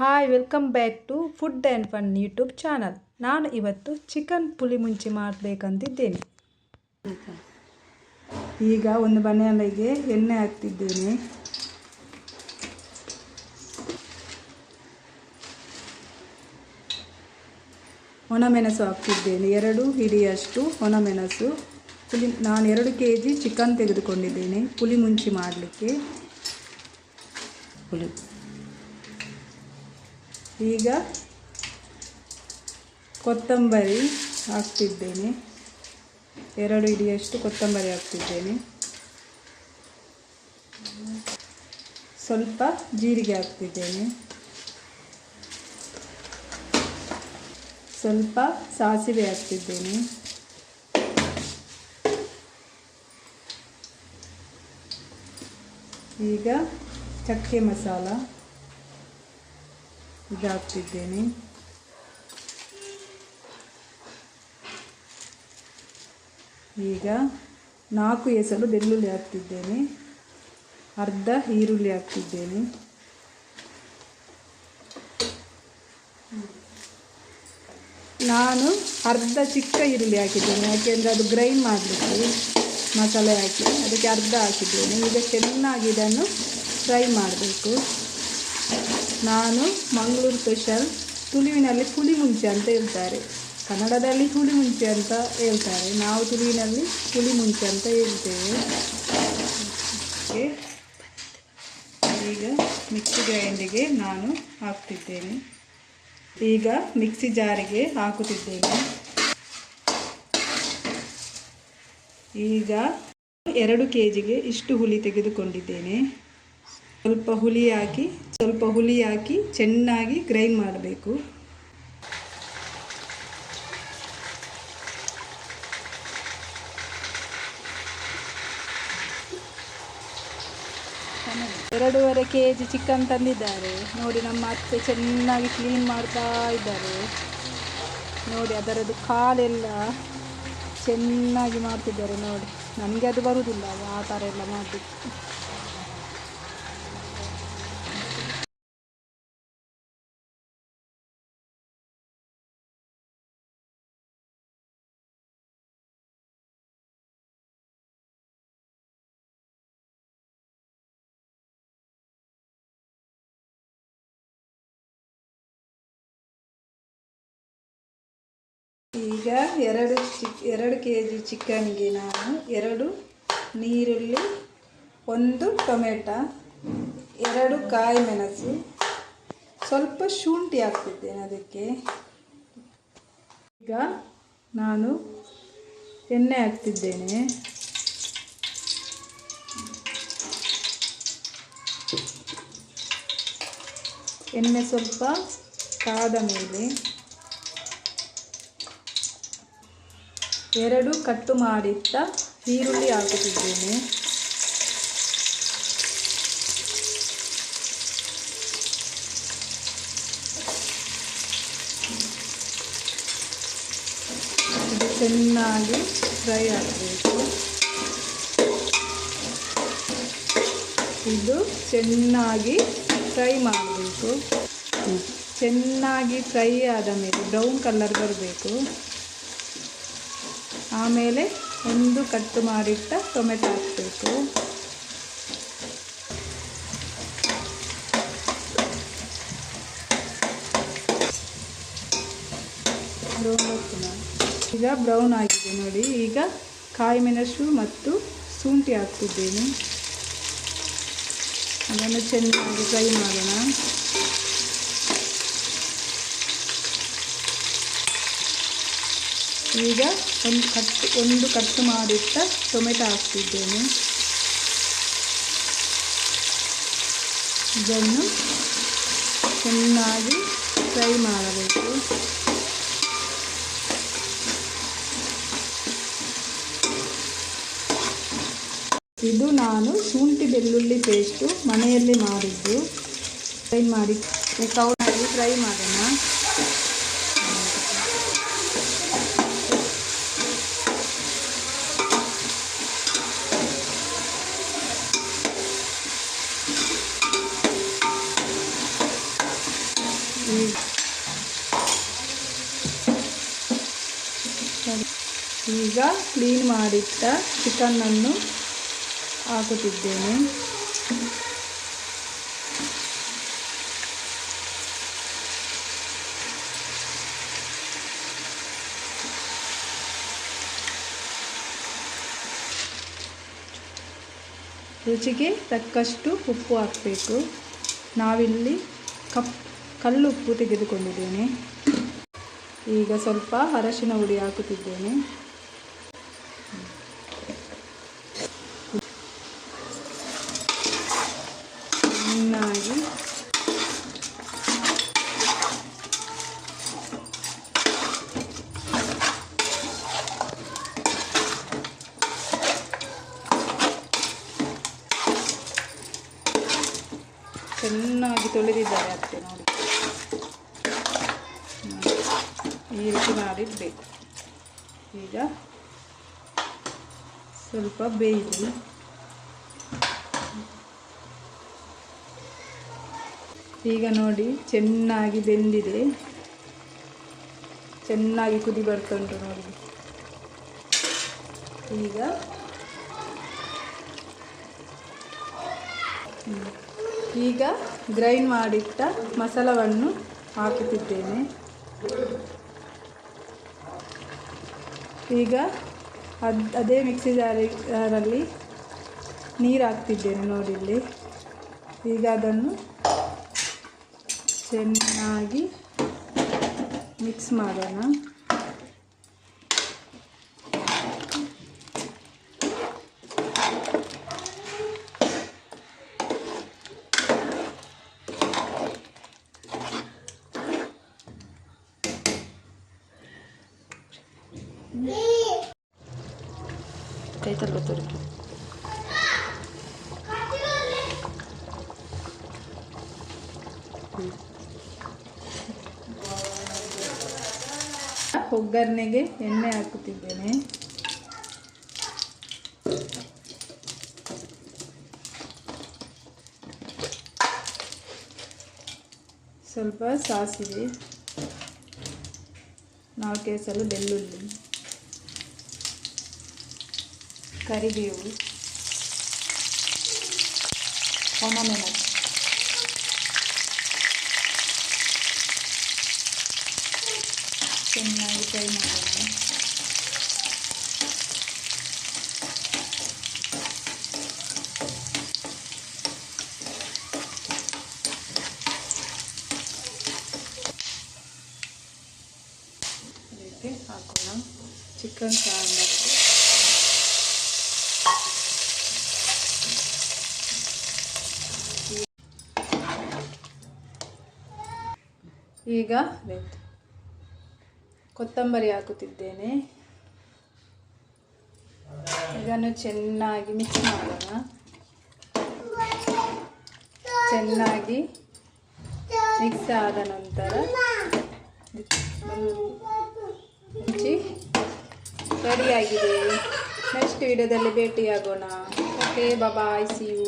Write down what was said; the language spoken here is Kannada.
Hi, welcome back to food and fun YouTube channel. ನಾನು ಇವತ್ತು ಚಿಕನ್ ಪುಲಿ ಮುಂಚಿ ಮಾಡಬೇಕಂತಿದ್ದೇನೆ. ಈಗ ಒಂದು ಮನೆಯಲ್ಲಿಗೆ ಎಣ್ಣೆ ಹಾಕ್ತಿದ್ದೇನೆ. ಒಣಮೆಣಸು ಹಾಕ್ತಿದ್ದೇನೆ. ಎರಡು ಹಿಡಿಯಷ್ಟು ಒಣಮೆಣಸು. ಪುಲಿ ನಾನು ಎರಡು ಕೆ ಜಿ ಚಿಕನ್ ತೆಗೆದುಕೊಂಡಿದ್ದೇನೆ. ಪುಲಿ ಮುಂಚಿ ಮಾಡಲಿಕ್ಕೆ. ಹುಳಿ ಈಗ ಕೊತ್ತಂಬರಿ ಹಾಕ್ತಿದ್ದೇನೆ. ಎರಡು ಇಡಿಯಷ್ಟು ಕೊತ್ತಂಬರಿ ಹಾಕ್ತಿದ್ದೇನೆ. ಸ್ವಲ್ಪ ಜೀರಿಗೆ ಹಾಕ್ತಿದ್ದೇನೆ. ಸ್ವಲ್ಪ ಸಾಸಿವೆ ಹಾಕ್ತಿದ್ದೇನೆ. ಈಗ ಚಕ್ಕೆ ಮಸಾಲ. ಇದು ಹಾಕ್ತಿದ್ದೇನೆ ಈಗ ನಾಲ್ಕು ಹೆಸರು ಬೆಳ್ಳುಳ್ಳಿ ಹಾಕ್ತಿದ್ದೇನೆ. ಅರ್ಧ ಈರುಳ್ಳಿ ಹಾಕ್ತಿದ್ದೇನೆ. ನಾನು ಅರ್ಧ ಚಿಕ್ಕ ಈರುಳ್ಳಿ ಹಾಕಿದ್ದೇನೆ. ಯಾಕೆಂದರೆ ಅದು ಗ್ರೈಂಡ್ ಮಾಡಲಿಕ್ಕೆ ಮಸಾಲೆ ಹಾಕಿ, ಅದಕ್ಕೆ ಅರ್ಧ ಹಾಕಿದ್ದೇನೆ. ಈಗ ಚೆನ್ನಾಗಿ ಇದನ್ನು ಫ್ರೈ ಮಾಡಬೇಕು. ನಾನು ಮಂಗಳೂರು ಸ್ಪೆಷಲ್ ತುಳುವಿನಲ್ಲಿ ಪುಳಿ ಮುಂಚೆ ಅಂತ ಹೇಳ್ತಾರೆ. ಕನ್ನಡದಲ್ಲಿ ಹುಳಿ ಮುಂಚೆ ಅಂತ ಹೇಳ್ತಾರೆ. ನಾವು ತುಳುವಿನಲ್ಲಿ ಹುಳಿ ಮುಂಚೆ ಅಂತ ಹೇಳ್ತೇವೆ. ಈಗ ಮಿಕ್ಸಿ ಗ್ರೈಂಡಿಗೆ ನಾನು ಹಾಕ್ತಿದ್ದೇನೆ. ಈಗ ಮಿಕ್ಸಿ ಜಾರಿಗೆ ಹಾಕುತ್ತಿದ್ದೇನೆ. ಈಗ ಎರಡು ಕೆ ಜಿಗೆ ಇಷ್ಟು ಹುಳಿ ತೆಗೆದುಕೊಂಡಿದ್ದೇನೆ. ಸ್ವಲ್ಪ ಹುಳಿ ಹಾಕಿ, ಸ್ವಲ್ಪ ಹುಳಿ ಹಾಕಿ ಚೆನ್ನಾಗಿ ಗ್ರೈಂಡ್ ಮಾಡಬೇಕು. ಎರಡೂವರೆ ಕೆ ಜಿ ಚಿಕನ್ ತಂದಿದ್ದಾರೆ. ನೋಡಿ ನಮ್ಮ ಅತ್ತೆ ಚೆನ್ನಾಗಿ ಕ್ಲೀನ್ ಮಾಡ್ತಾ ಇದ್ದಾರೆ. ನೋಡಿ ಅದರದ್ದು ಕಾಲೆಲ್ಲ ಚೆನ್ನಾಗಿ ಮಾಡ್ತಿದ್ದಾರೆ ನೋಡಿ. ನನಗೆ ಅದು ಬರುವುದಿಲ್ಲ ಆ ಥರ ಎಲ್ಲ ಮಾಡಲಿಕ್ಕೆ ಈಗ ಎರಡು ಚಿಕ್, ಎರಡು ಕೆ ಜಿ ಚಿಕನ್ಗೆ ನಾನು ಎರಡು ನೀರುಳ್ಳಿ, ಒಂದು ಟೊಮೆಟೊ, ಎರಡು ಕಾಯಿ ಮೆಣಸು, ಸ್ವಲ್ಪ ಶುಂಠಿ ಹಾಕ್ತಿದ್ದೇನೆ ಅದಕ್ಕೆ. ಈಗ ನಾನು ಎಣ್ಣೆ ಹಾಕ್ತಿದ್ದೇನೆ. ಎಣ್ಣೆ ಸ್ವಲ್ಪ ಕಾದ ಮೇಲೆ ಎರಡು ಕಟ್ಟು ಮಾಡಿದ್ದ ಈರುಳ್ಳಿ ಹಾಕುತ್ತಿದ್ದೇನೆ. ಇದು ಚೆನ್ನಾಗಿ ಫ್ರೈ ಆಗಬೇಕು. ಇದು ಚೆನ್ನಾಗಿ ಫ್ರೈ ಮಾಡಬೇಕು. ಚೆನ್ನಾಗಿ ಫ್ರೈ ಆದ ಮೇಲೆ ಬ್ರೌನ್ ಕಲರ್ ಬರಬೇಕು. ಆಮೇಲೆ ಒಂದು ಕಟ್ಟು ಮಾಡಿಟ್ಟ ಟೊಮೆಟೊ ಹಾಕಬೇಕು. ಈಗ ಬ್ರೌನ್ ಆಗಿದೆ ನೋಡಿ. ಈಗ ಕಾಯಿ ಮೆಣಸು ಮತ್ತು ಶುಂಠಿ ಹಾಕ್ತಿದ್ದೇನೆ. ಅದನ್ನು ಚೆನ್ನಾಗಿ ಫ್ರೈ ಮಾಡೋಣ. ಈಗ ಒಂದು ಕಟ್ ಒಂದು ಕಟ್ಟು ಮಾಡಿಟ್ಟ ಟೊಮೆಟೊ ಹಾಕ್ತಿದ್ದೇನೆ. ಇದನ್ನು ಚೆನ್ನಾಗಿ ಫ್ರೈ ಮಾಡಬೇಕು. ಇದು ನಾನು ಶುಂಠಿ ಬೆಳ್ಳುಳ್ಳಿ ಪೇಸ್ಟು ಮನೆಯಲ್ಲಿ ಮಾಡಿದ್ದು. ಫ್ರೈ ಮಾಡಿ ಕೌನಾಗಿ ಫ್ರೈ ಮಾಡೋಣ. ಈಗ ಕ್ಲೀನ್ ಮಾಡಿಟ್ಟ ಚಿಕನ್ನನ್ನು ಹಾಕುತ್ತಿದ್ದೇನೆ. ರುಚಿಗೆ ತಕ್ಕಷ್ಟು ಉಪ್ಪು ಹಾಕಬೇಕು. ನಾವಿಲ್ಲಿ ಕಪ್ ಕಲ್ಲುಪ್ಪು ತೆಗೆದುಕೊಂಡಿದ್ದೇನೆ. ಈಗ ಸ್ವಲ್ಪ ಅರಶಿನ ಹುಡಿ ಹಾಕುತ್ತಿದ್ದೇನೆ. ಚೆನ್ನಾಗಿ ಚೆನ್ನಾಗಿ ತೊಳೆದಿದ್ದಾರೆ ಅತ್ತೆ ನೋಡಿ. ಈ ರೀತಿ ಮಾಡಿಡಬೇಕು. ಈಗ ಸ್ವಲ್ಪ ಬೇಯಿರಿ ಈಗ ನೋಡಿ ಚೆನ್ನಾಗಿ ಬೆಂದಿದೆ. ಚೆನ್ನಾಗಿ ಕುದಿ ಬರ್ತುಂಟು ನೋಡಿ. ಈಗ ಈಗ ಗ್ರೈಂಡ್ ಮಾಡಿಟ್ಟ ಮಸಾಲವನ್ನು ಹಾಕುತ್ತಿದ್ದೇನೆ. ಈಗ ಅದು, ಅದೇ ಮಿಕ್ಸಿ ಜಾರಿ ಜಾರಲ್ಲಿ ನೀರು ಹಾಕ್ತಿದ್ದೇನೆ ನೋಡಿ ಇಲ್ಲಿ. ಈಗ ಅದನ್ನು ಚೆನ್ನಾಗಿ ಮಿಕ್ಸ್ ಮಾಡೋಣ. ಕೈ ತರ್ಬೋದು ಒಗ್ಗರಣೆಗೆ ಎಣ್ಣೆ ಹಾಕುತ್ತಿದ್ದೇನೆ. ಸ್ವಲ್ಪ ಸಾಸಿವೆ ನಾಲ್ಕು ಸಲ ಬೆಳ್ಳುಳ್ಳಿ. ಕರಿಬೇವು ಒಣಮೆಣಸು ಚೆನ್ನಾಗಿ ಫ್ರೈ ಮಾಡೋಣ ಇದಕ್ಕೆ ಹಾಕೋಣ ಚಿಕನ್ ಸಾಂಬಾರು ಈಗ. ಕೊತ್ತಂಬರಿ ಹಾಕುತ್ತಿದ್ದೇನೆ. ಇದನ್ನು ಚೆನ್ನಾಗಿ ಮಿಕ್ಸ್ ಮಾಡೋಣ. ಚೆನ್ನಾಗಿ ಮಿಕ್ಸ್ ಆದ ನಂತರ ಮುಚ್ಚಿ ರೆಡಿಯಾಗಿದೆ ನೆಕ್ಸ್ಟ್ ವಿಡಿಯೋದಲ್ಲಿ ಭೇಟಿಯಾಗೋಣ. Okay bye see you